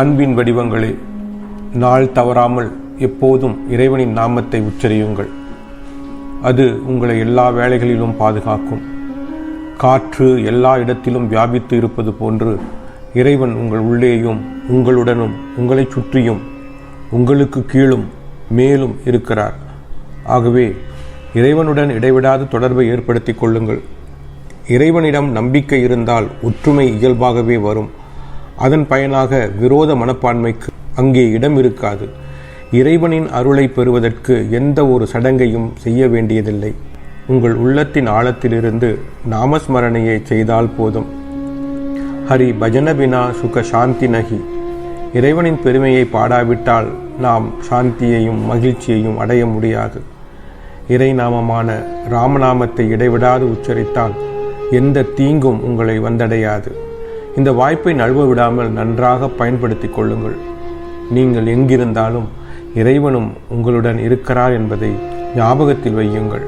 அன்பின் வடிவங்களே நாள் தவறாமல் எப்போதும் இறைவனின் நாமத்தை உச்சரியுங்கள். அது உங்களை எல்லா வேலைகளிலும் பாதுகாக்கும். காற்று எல்லா இடத்திலும் வியாபித்து இருப்பது போன்று இறைவன் உங்கள் உள்ளேயும் உங்களுடனும் உங்களைச் சுற்றியும் உங்களுக்கு கீழும் மேலும் இருக்கிறார். ஆகவே இறைவனுடன் இடைவிடாத தொடர்பை ஏற்படுத்திக் கொள்ளுங்கள். இறைவனிடம் நம்பிக்கை இருந்தால் ஒற்றுமை இயல்பாகவே வரும். அதன் பயனாக விரோத மனப்பான்மைக்கு அங்கே இடம் இருக்காது. இறைவனின் அருளை பெறுவதற்கு எந்த ஒரு சடங்கையும் செய்ய வேண்டியதில்லை. உங்கள் உள்ளத்தின் ஆழத்திலிருந்து நாமஸ்மரணையை செய்தால் போதும். ஹரி பஜனபினா சுக சாந்தி நகி. இறைவனின் பெருமையை பாடாவிட்டால் நாம் சாந்தியையும் மகிழ்ச்சியையும் அடைய முடியாது. இறைநாமமான ராமநாமத்தை இடைவிடாது உச்சரித்தால் எந்த தீங்கும் உங்களை வந்தடையாது. இந்த வாய்ப்பை நழுவ விடாமல் நன்றாக பயன்படுத்திக் கொள்ளுங்கள். நீங்கள் எங்கிருந்தாலும் இறைவனும் உங்களுடன் இருக்கிறார் என்பதை ஞாபகத்தில் வையுங்கள்.